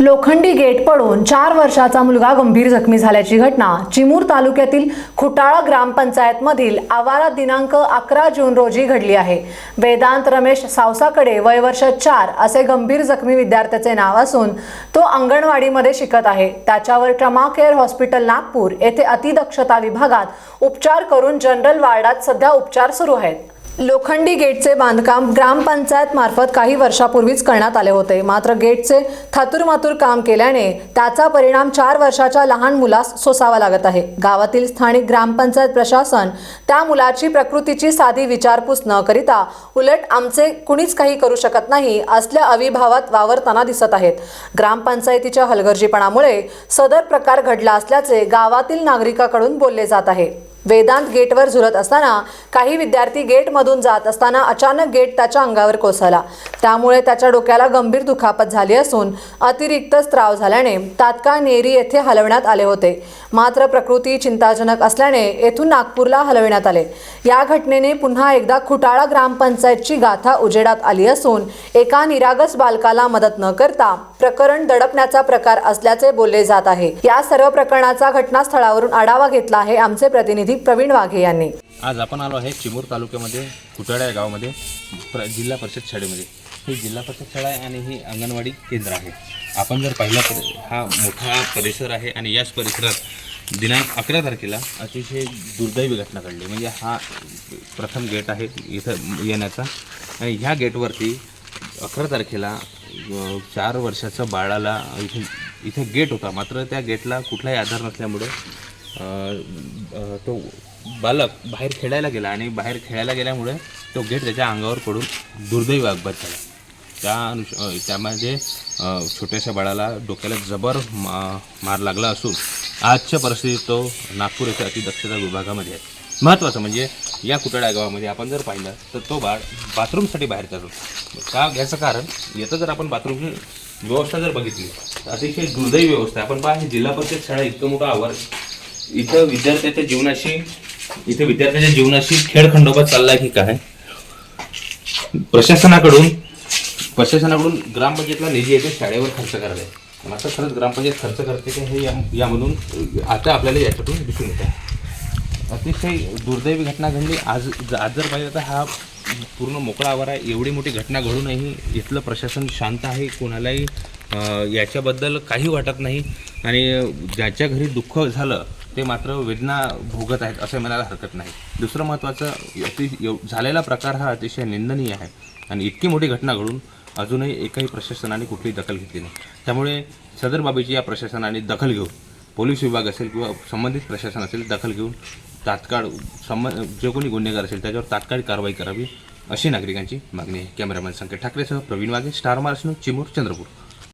लोखंडी गेट पडून चार वर्षाचा मुलगा गंभीर जखमी झाल्याची घटना चिमूर तालुक्यातील खुटाळा ग्रामपंचायतमधील आवारा दिनांक अकरा जून रोजी घडली आहे. वेदांत रमेश सावसाकडे वय वर्ष चार असे गंभीर जखमी विद्यार्थ्याचे नाव असून तो अंगणवाडीमध्ये शिकत आहे. त्याच्यावर ट्रमा केअर हॉस्पिटल नागपूर येथे अतिदक्षता विभागात उपचार करून जनरल वार्डात सध्या उपचार सुरू आहेत. लोखंडी गेटचे बांधकाम ग्रामपंचायत मार्फत काही वर्षापूर्वीच करण्यात आले होते. मात्र गेटचे थातुरमातुर काम केल्याने त्याचा परिणाम चार वर्षाच्या लहान मुलास सोसावा लागत आहे. गावातील स्थानिक ग्रामपंचायत प्रशासन त्या मुलाची प्रकृतीची साधी विचारपूस न करिता उलट आमचे कुणीच काही करू शकत नाही असल्या अविभावात वावरताना दिसत आहेत. ग्रामपंचायतीच्या हलगर्जीपणामुळे सदर प्रकार घडला असल्याचे गावातील नागरिकाकडून बोलले जात आहे. वेदांत गेटवर झुलत असताना काही विद्यार्थी गेटमधून जात असताना अचानक गेट त्याच्या अंगावर कोसळला. त्यामुळे त्याच्या डोक्याला गंभीर दुखापत झाली असून अतिरिक्त स्त्राव झाल्याने तात्काळ नेरी येथे हलवण्यात आले होते. मात्र प्रकृती चिंताजनक असल्याने येथून नागपूरला हलविण्यात आले. या घटनेने पुन्हा एकदा खुटाळा ग्रामपंचायतची गाथा उजेडात आली असून एका निरागस बालकाला मदत न करता प्रकरण दडपण्याचा प्रकार असल्याचे बोलले जात आहे. या सर्व प्रकरणाचा घटनास्थळावरून आढावा घेतला आहे आमचे प्रतिनिधी प्रवीण वाघे यांनी. आज आपण आलो आहे चिमूर तालुक्यामध्ये कुटाळा या गावामध्ये प्र जिल्हा परिषद शाळेमध्ये. ही जिल्हा परिषद शाळा आहे आणि ही अंगणवाडी केंद्र आहे. आपण जर पाहिला तर हा मोठा परिसर आहे आणि याच परिसरात दिनांक अकरा तारखेला अतिशय दुर्दैवी घटना घडली. म्हणजे हा प्रथम गेट आहे इथं येण्याचा. आणि ह्या गेटवरती अकरा तारखेला चार वर्षाच्या बाळाला इथे इथे गेट होता. मात्र त्या गेटला कुठलाही आधार नसल्यामुळे तो बालक बाहेर खेळायला गेला आणि बाहेर खेळायला गेल्यामुळे तो गेट त्याच्या अंगावर पडून दुर्दैवी अपघात झाला. त्या अनुष त्यामध्ये छोट्याशा बाळाला डोक्याला जबर मा- मार लागला असून आजच्या परिस्थितीत तो नागपूर येथे अतिदक्षता विभागामध्ये आहे. महत्त्वाचं म्हणजे या कुटाळ्या गावामध्ये आपण जर पाहिलं तर तो बाळ बाथरूमसाठी बाहेर जातो. का? घ्यायचं कारण येतं जर आपण बाथरूमची व्यवस्था जर बघितली अतिशय दुर्दैवी व्यवस्था आहे. आपण पहा हे जिल्हा परिषद शाळा इतकं मोठं आवर इथं विद्यार्थ्याच्या जीवनाशी इथे विद्यार्थ्याच्या जीवनाशी खेळखंडोबा चाललाय की काय? प्रशासनाकडून प्रशासनाकडून ग्रामपंचायतला निधी येते शाळेवर खर्च करायला आहे. आता खरंच ग्रामपंचायत खर्च करते का हे या- यामधून आता आपल्याला याच्यातून दिसून येत आहे. अतिशय दुर्दैवी घटना घडली. आज ज- आज जर पाहिजे तर हा पूर्ण मोकळा आवार आहे. एवढी मोठी घटना घडूनही इथलं प्रशासन शांत आहे. कोणालाही याच्याबद्दल काही वाटत नाही. आणि ज्याच्या घरी दुःख झालं ते मात्र वेदना भोगत आहेत असं म्हणायला हरकत नाही. दुसरं महत्त्वाचं अति झालेला प्रकार हा अतिशय निंदनीय आहे. आणि इतकी मोठी घटना घडून अजूनही एकही प्रशासनाने कुठलीही दखल घेतली नाही. त्यामुळे सदर बाबीची या प्रशासनाने दखल घेऊन पोलीस विभाग असेल किंवा संबंधित प्रशासन असेल दखल घेऊन तात्काळ संबंध जे कोणी गुन्हेगार असेल त्याच्यावर तात्काळ कारवाई करावी अशी नागरिकांची मागणी आहे. कॅमेरामॅन संकेत ठाकरेसह प्रवीण वाघे स्टार महाराष्ट्र चिमूर चंद्रपूर.